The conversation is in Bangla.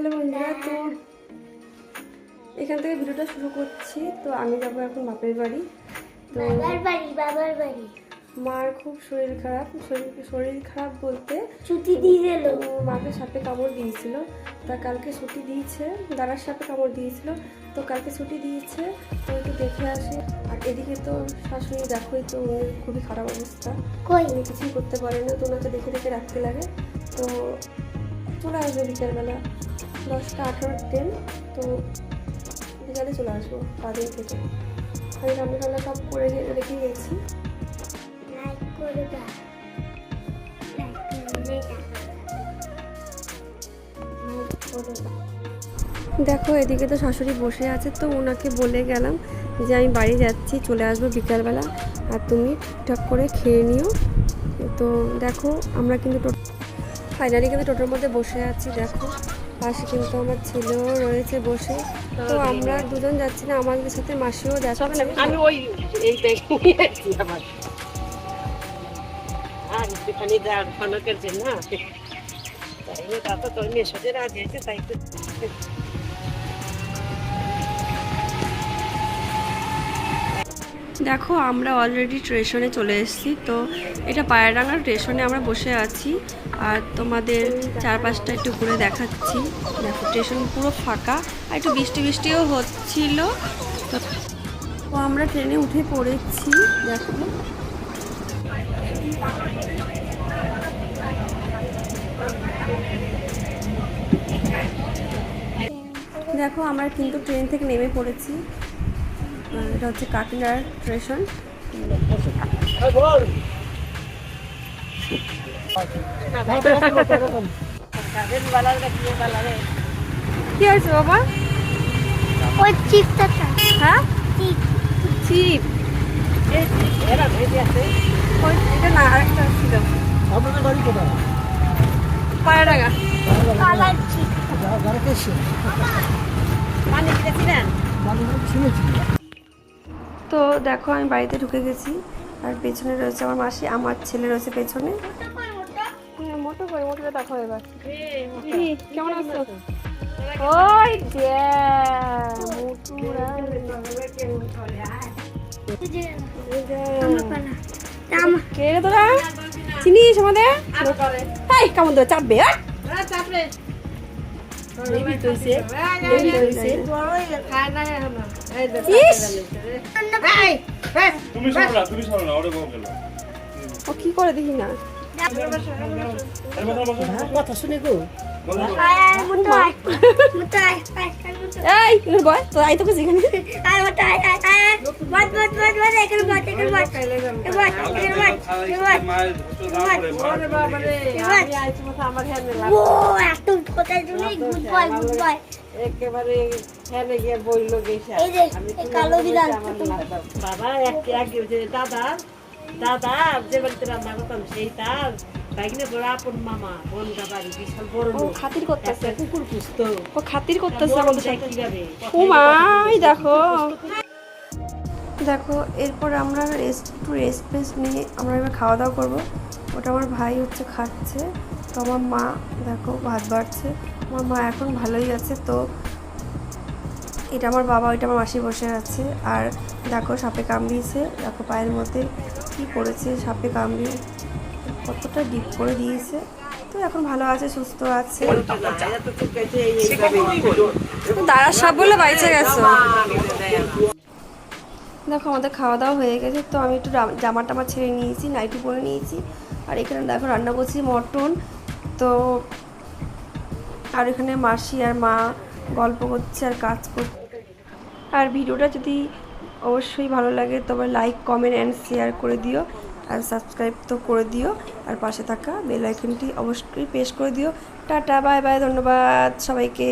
হ্যালো বন্ধুরা তো এখান থেকে ভিডিওটা শুরু করছি। তো আমি যাব এখন বাপের বাড়ি। তো বাবার বাড়ি বাবার বাড়ি। মার খুব শরীর খারাপ। শরীর শরীর খারাপ বলতে ছুটি দিয়ে মাকে সাপে কামড় দিয়েছিল। তা কালকে ছুটি দিয়েছে দাদার সাপে কামড় দিয়েছিল। তো কালকে ছুটি দিয়েছে তো একটু দেখে আসি। আর এদিকে তো শাশুড়ি দেখোই তো ওর খুবই খারাপ অবস্থা। উনি কিছুই করতে পারে না তো ওনাকে দেখে দেখে রাখতে লাগে। তো চলে আসবে বিকেলবেলা। দশটা আঠারো ট্রেন তো বিকালে চলে আসব কাজের থেকে। আমি রান্না টান্না সব করে রেখে গেছি দেখো এদিকে তো শাশুড়ি বসে আছে তো ওনাকে বলে গেলাম যে আমি বাড়ি যাচ্ছি চলে আসব বিকালবেলা। আর তুমি ঠিকঠাক করে খেয়ে নিও। তো দেখো আমরা কিন্তু ফাইনালি কিন্তু টোটোর মধ্যে বসে আছি দেখো। পাশে কিন্তু আমার ছেলেও রয়েছে বসে। তো আমরা দুজন যাচ্ছি না, আমাদের সাথে মাসিও যাচ্ছে এই আর একটুখানি তাই তাই তো। দেখো, আমরা অলরেডি স্টেশনে চলে এসেছি। তো এটা পায়রাডাঙ্গা স্টেশনে আমরা বসে আছি। আর তোমাদের চারপাশটা একটু ঘুরে দেখাচ্ছি। দেখো স্টেশন পুরো ফাঁকা। আর একটু বৃষ্টি বৃষ্টিও হচ্ছিল। তো আমরা ট্রেনে উঠে পড়েছি। দেখো। দেখো, আমরা কিন্তু ট্রেন থেকে নেমে পড়েছি। এটা হচ্ছে কাকিনাড়ার স্টেশন কি হয়েছে বাবা? ওই চিপটা হ্যাঁ? চিপ। এটা না আরেকটা ছিল। আপনাদের বাড়ি কোথায় পায়রাডাঙ্গা কালার চিপ। যারা কেসে পানি খেয়েছিলেন বাড়ি শুনেছি তো দেখো আমি বাড়িতে ঢুকে গেছি আর পেছনে রয়েছে আমার মাসি আমার ছেলে রয়েছে পেছনে হ্যাঁ মোটো করে মোটোটা দেখো এবার কেমন আছো ওই মোটুরা কে তোরা চিনিস আমাদের হাই কেমন তোরা চাপবে হ্যাঁ ইস তুমি শোনো না তুমি শোনো না ওরে বউ গেল। ও কি করে দেখি না? কথা শুনে গো একেবারে হ্যাঁ গিয়ে বইল বাবা দাদা দাদা যে বাড়িতে রান্না করতাম সেই তার বড় আপন মামা বাড়ি বিশাল বড় ও খাতির করতেছে। কুকুর পুষতো। ও খাতির করতেছে আমাদের সাথে কীভাবে? ও মাই দেখো। দেখো এরপর আমরা রেস্ট একটু রেস্ট ফেস্ট নিয়ে আমরা এবার খাওয়া দাওয়া করব। ওটা আমার ভাই হচ্ছে খাচ্ছে। তো আমার মা দেখো ভাত বাড়ছে। আমার মা এখন ভালোই আছে। তো এটা আমার বাবা, ওইটা আমার মাসি বসে আছে। আর দেখো, সাপে কামড়িয়েছে। দেখো, পায়ের মধ্যে কি করেছে সাপে কামড়িয়ে কতটা ডিপ করে দিয়েছে। তো এখন ভালো আছে, সুস্থ আছে। দাঁড়ার সাপ বলে বাইচে গেছো। দেখো, আমাদের খাওয়া দাওয়া হয়ে গেছে। তো আমি একটু জামা টামা ছেড়ে নিয়েছি, নাইটি পরে নিয়েছি। আর এখানে দেখো, রান্না করছি মটন। তো আর এখানে মাসি আর মা গল্প করছে আর কাজ করছে। আর ভিডিওটা যদি অবশ্যই ভালো লাগে, তবে লাইক কমেন্ট অ্যান্ড শেয়ার করে দিও। আর সাবস্ক্রাইব তো করে দিও। আর পাশে থাকা বেল আইকনটি অবশ্যই প্রেস করে দিও। টাটা বাই বাই ধন্যবাদ সবাইকে।